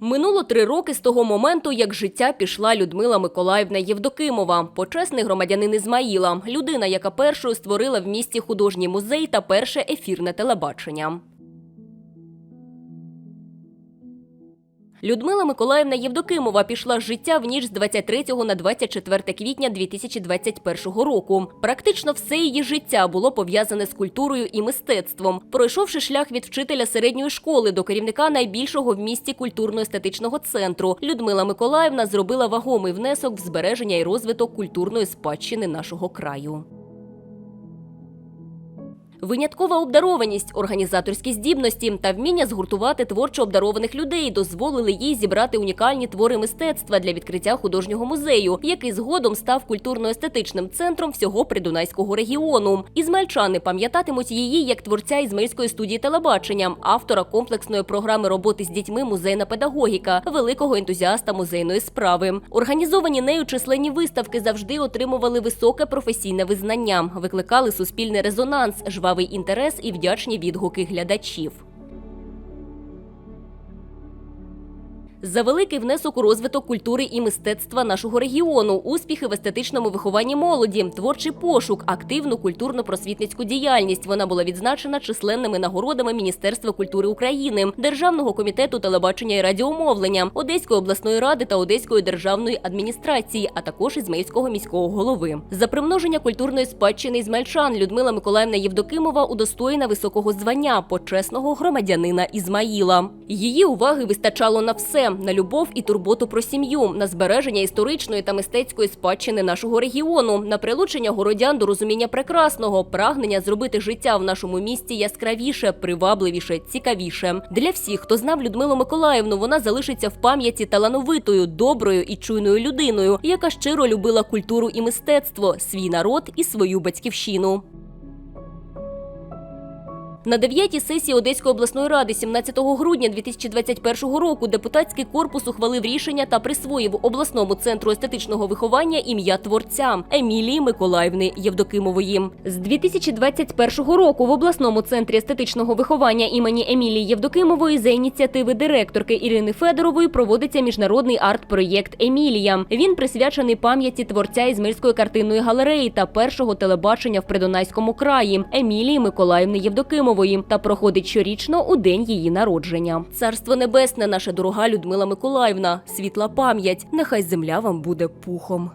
Минуло три роки з того моменту, як життя пішла Людмила Миколаївна Євдокимова, почесний громадянин Ізмаїла, людина, яка першою створила в місті художній музей та перше ефірне телебачення. Людмила Миколаївна Євдокимова пішла з життя в ніч з 23 на 24 квітня 2021 року. Практично все її життя було пов'язане з культурою і мистецтвом. Пройшовши шлях від вчителя середньої школи до керівника найбільшого в місті культурно-естетичного центру, Людмила Миколаївна зробила вагомий внесок в збереження і розвиток культурної спадщини нашого краю. Виняткова обдарованість, організаторські здібності та вміння згуртувати творчо обдарованих людей дозволили їй зібрати унікальні твори мистецтва для відкриття художнього музею, який згодом став культурно-естетичним центром всього придунайського регіону. Ізмельчани пам'ятатимуть її як творця Ізмельської студії телебачення, автора комплексної програми роботи з дітьми Музейна педагогіка, великого ентузіаста музейної справи. Організовані нею численні виставки завжди отримували високе професійне визнання, викликали суспільний резонанс, жвавий інтерес і вдячні відгуки глядачів. За великий внесок у розвиток культури і мистецтва нашого регіону, успіхи в естетичному вихованні молоді, творчий пошук, активну культурно-просвітницьку діяльність. Вона була відзначена численними нагородами Міністерства культури України, Державного комітету телебачення і радіомовлення, Одеської обласної ради та Одеської державної адміністрації, а також Ізмаїльського міського голови. За примноження культурної спадщини ізмельчан Людмила Миколаївна Євдокимова удостоєна високого звання почесного громадянина Ізмаїла. Її уваги вистачало на все на любов і турботу про сім'ю, на збереження історичної та мистецької спадщини нашого регіону, на прилучення городян до розуміння прекрасного, прагнення зробити життя в нашому місті яскравіше, привабливіше, цікавіше. Для всіх, хто знав Людмилу Миколаївну, вона залишиться в пам'яті талановитою, доброю і чуйною людиною, яка щиро любила культуру і мистецтво, свій народ і свою батьківщину. На дев'ятій сесії Одеської обласної ради 17 грудня 2021 року депутатський корпус ухвалив рішення та присвоїв обласному центру естетичного виховання ім'я творця Емілії Миколаївни Євдокимової. З 2021 року в обласному центрі естетичного виховання імені Емілії Євдокимової за ініціативи директорки Ірини Федорової проводиться міжнародний арт-проєкт Емілія. Він присвячений пам'яті творця Ізмельської картинної галереї та першого телебачення в Придунайському краї Емілії Миколаївни Євдокимової та проходить щорічно у день її народження. Царство небесне, наша дорога Людмила Миколаївна, світла пам'ять. Нехай земля вам буде пухом.